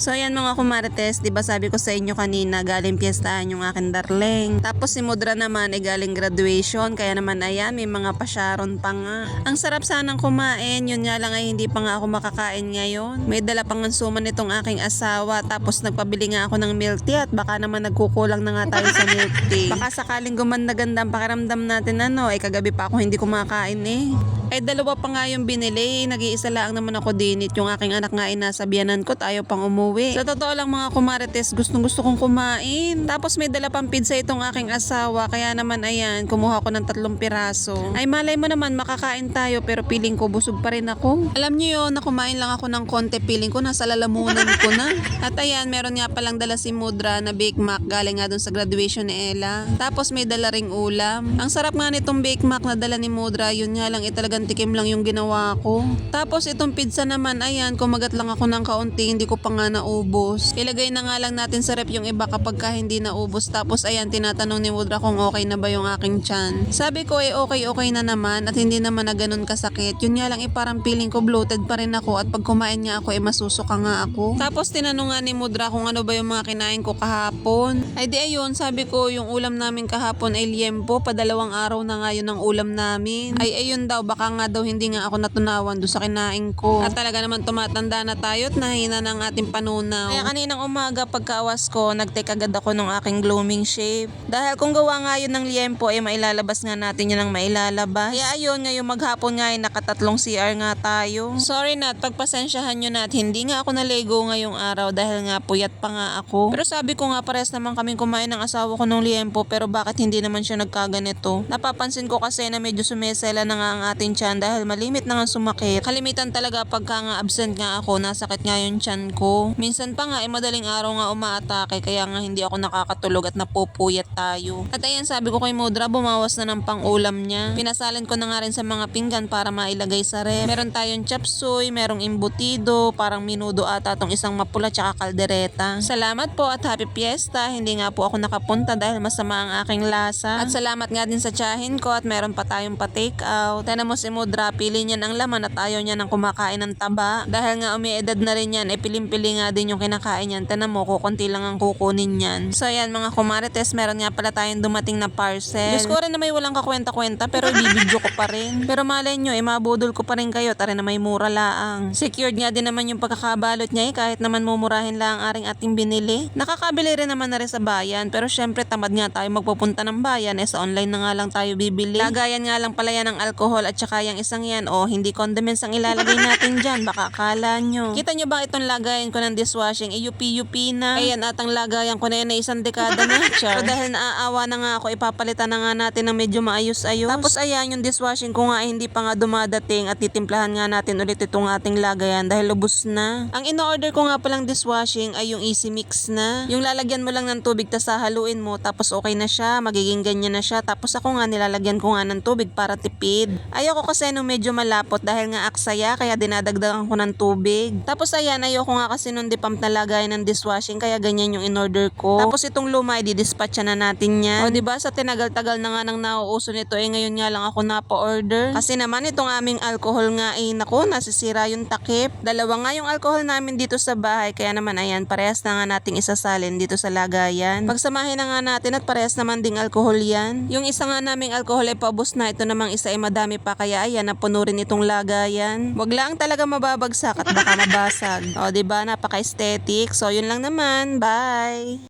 So ayan mga kumarites, 'di ba sabi ko sa inyo kanina galing piyestahan yung akin darling. Tapos si Mudra naman ay galing graduation, kaya naman ayan may mga pasyaron pa nga. Ang sarap sanang kumain, yun nga lang ay hindi pa nga ako makakain ngayon. May dala pang ansuman itong aking asawa, tapos nagpabili nga ako ng milk tea at baka naman nagkukulang na nga tayo sa milk tea. Baka sakaling gumanda-ganda ang pakiramdam natin ano, ay kagabi pa ako hindi kumakain eh. Ay dalawa pa nga yung binili, nag-iisa lang naman ako dinit. Yung aking anak nga ay ko, tayo pang umuwi. Sa totoo lang mga kumarites, gustong gusto kong kumain. Tapos may dala pang pizza itong aking asawa, kaya naman ayan, kumuha ko ng tatlong piraso. Ay malay mo naman, makakain tayo pero piling ko busog pa rin ako. Alam niyo yun, na kumain lang ako ng konti, piling ko nasa lalamunan ko na. At ayan, meron nga palang dala si Mudra na Bake Mac galing nga dun sa graduation ni Ella. Tapos may dala ring ulam. Ang sarap nga nitong Bake Mac na dala ni Mudra, yun nga lang, eh, talagang tikim lang yung ginawa ko. Tapos itong pizza naman, ayan, kumagat lang ako ng kaunti, hindi ko pa nga naubos. Ilagay na nga lang natin sa rep yung iba kapag ka hindi naubos. Tapos ayan, tinatanong ni Mudra kung okay na ba yung aking chan. Sabi ko eh okay okay na naman at hindi naman na ganun kasakit. Yun nga lang eh parang feeling ko bloated pa rin ako at pag kumain nga ako eh masusuka nga ako. Tapos tinanong nga ni Mudra kung ano ba yung mga kinain ko kahapon. Ay di ayun, sabi ko yung ulam namin kahapon ay liempo. Padalawang araw na nga yun ang ulam namin. Ay ayun daw, baka nga daw hindi nga ako natunawan doon sa kinain ko. At talaga naman tumatanda na tayo at nahina ng ating panunaw. Kaya kaninang umaga pagkawas ko, nag-take agad ako ng aking gloaming shave. Dahil kung gawa nga yun ng liempo, eh mailalabas nga natin yun ng mailalabas. Kaya ayun, ngayong maghapon nga ay nakatatlong CR nga tayo. Sorry Nat, pagpasensyahan nyo Nat, hindi nga ako nalego ngayong araw dahil nga puyat pa nga ako. Pero sabi ko nga pares naman kaming kumain ng asawa ko ng liempo pero bakit hindi naman siya nagkaganito? Napapansin ko kasi na medyo sumesela na nga ang ating tiyan dahil malimit na nga sumakit. Kalimitan talaga pagka nga absent nga ako, nasakit nga yung tiyan ko. Minsan pa nga eh madaling araw nga umaatake kaya nga hindi ako nakakatulog at napupuyat tayo. At ayan sabi ko kay Mudra, bumawas na ng pang-ulam niya. Pinasalin ko na nga rin sa mga pinggan para mailagay sa ref. Meron tayong chapsuy, merong imbutido, parang minudo ata tong isang mapula tsaka kaldereta. Salamat po at happy fiesta. Hindi nga po ako nakapunta dahil masama ang aking lasa. At salamat nga din sa tsahin ko at meron pa tayong pa-take out. Tana mo si Mudra, pili niya ng laman at ayaw niya ng kumakain ng taba. Dahil nga umiedad na rin yan, eh piling-pili nga din yung kinakain niyan. Tana mo, kukunti lang ang kukunin yan. So ayan mga kumarites, meron nga pala tayong dumating na parcel. Diyos ko rin na may walang kakwenta-kwenta pero ibibidyo ko pa rin. Pero malay nyo, eh mabudol ko pa rin kayo, tara na may mura laang. Secured nga din naman yung pagkakabalot niya eh, kahit naman mumurahin lang ang aring ating binili. Nakakabili rin naman na rin sa bayan, pero syempre tamad nga tayo magpupunta ng bayan, eh sa online na nga lang tayo bibili. Lagayan nga lang pala yan ng alcohol at saka yung isang yan, o hindi condiments ang ilalagay natin dyan, baka akala nyo. Kita nyo ba itong lagayan ko ng dishwashing, eh UP-UP na. Ayan at ang lagayan ko na yan ay isang dekada na. Char. So dahil naaawa na nga ako, ipapalitan na nga natin ng medyo maayos-ayos. Tapos ayan, yung dishwashing ko nga ay hindi pa nga dumadating at titimplahan nga natin ulit itong ating lagayan dahil lubos na. Ang in-order ko nga palang dishwashing ay yung Easy Mix na. Yung lalagyan mo lang ng tubig tas hahaluin mo tapos okay na siya, magiging ganyan na siya. Tapos ako nga nilalagyan ko nga ng tubig para tipid. Ayoko kasi nung medyo malapot dahil nga aksaya kaya dinadagdagan ko ng tubig. Tapos ayan, ayoko nga kasi nung dipump na lagayan ng dishwashing kaya ganyan yung in-order ko. Tapos itong luma, i-dispatch na natin yan. O diba sa tinagal-tagal na nga nang nauuso nito eh ngayon nga lang ako napa-order. Kasi naman itong aming alcohol nga eh nako nasisira yung takip. Dalawa nga yung alcohol namin dito sa bahay kaya naman ayan parehas na nga nating isasalin dito sa lagayan. Pagsamahin na nga natin at parehas naman ding alcohol yan. Yung isa nga naming alcohol ay paubos na ito namang isa ay madami pa kaya ayan napuno rin itong lagayan. Wag lang talaga mababagsak at baka mabasag. O diba napaka-aesthetic. So yun lang naman. Bye!